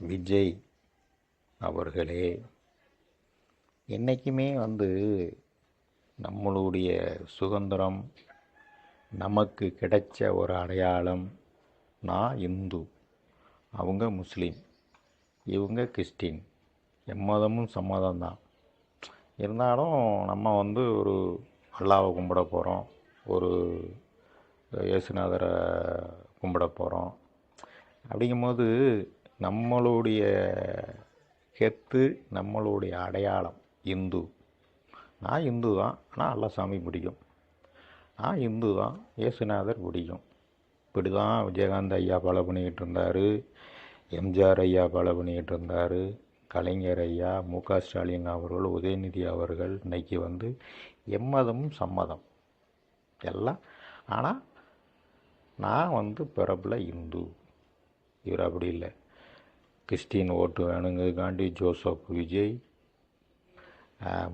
விஜய் அவர்களே என்றைக்குமே வந்து நம்மளுடைய சுதந்திரம் நமக்கு கிடைச்ச ஒரு அடையாளம் நான் இந்து. அவங்க முஸ்லீம். இவங்க கிறிஸ்டின். எம்மதமும் சம்மதம் தான் இருந்தாலும் நம்ம வந்து ஒரு அல்லாவை கும்பிட போகிறோம் ஒரு இயேசுநாதரை கும்பிட போகிறோம் அப்படிங்கும்போது நம்மளுடைய கெத்து நம்மளுடைய அடையாளம் இந்து. நான் இந்து தான் ஆனால் அல்ல சாமி பிடிக்கும். நான் இந்து தான் இயேசுநாதர் பிடிக்கும். இப்படி தான் விஜயகாந்த் ஐயா ஃபாலோ பண்ணிக்கிட்டு இருந்தார் எம்ஜிஆர் ஐயா ஃபாலோ பண்ணிக்கிட்டு இருந்தார் கலைஞர் ஐயா மு க ஸ்டாலின் அவர்கள் உதயநிதி அவர்கள் இன்னைக்கு வந்து எம்மதமும் சம்மதம். எல்லாம் ஆனால் நான் வந்து பிறப்பில் இந்து. இவர் அப்படி இல்லை. கிறிஸ்டின் ஓட்டு வேணுங்கிறதுக்காண்டி ஜோசப் விஜய்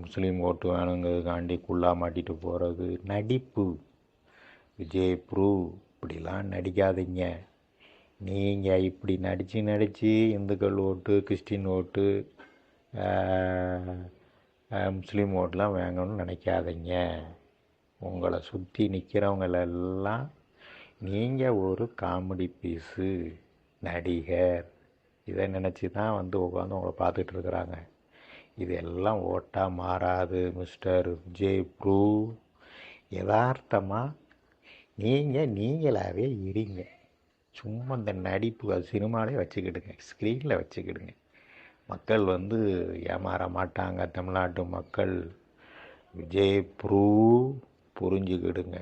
முஸ்லீம் ஓட்டு வேணுங்கிறதுக்காண்டி குள்ளா மாட்டிட்டு போகிறது நடிப்பு விஜய் ப்ரூ இப்படிலாம் நடிக்காதீங்க. நீங்கள் இப்படி நடித்து நடித்து இந்துக்கள் ஓட்டு கிறிஸ்டின் ஓட்டு முஸ்லீம் ஓட்டுலாம் வாங்கணும்னு நினைக்காதீங்க. உங்களை சுற்றி நிற்கிறவங்களெல்லாம் நீங்கள் ஒரு காமெடி பீஸு நடிகர். இதை நினச்சி தான் வந்து உட்காந்து உங்களை பார்த்துட்டு இருக்கிறாங்க. இதெல்லாம் ஓட்டாக மாறாது மிஸ்டர் விஜய் ப்ரூ. யதார்த்தமாக நீங்கள் நீங்களாகவே இருங்க. சும்மா இந்த நடிப்பு சினிமாலே வச்சுக்கிடுங்க ஸ்க்ரீனில் வச்சுக்கிடுங்க. மக்கள் வந்து ஏமாற மாட்டாங்க தமிழ்நாட்டு மக்கள். விஜய் ப்ரூ புரிஞ்சுக்கிடுங்க.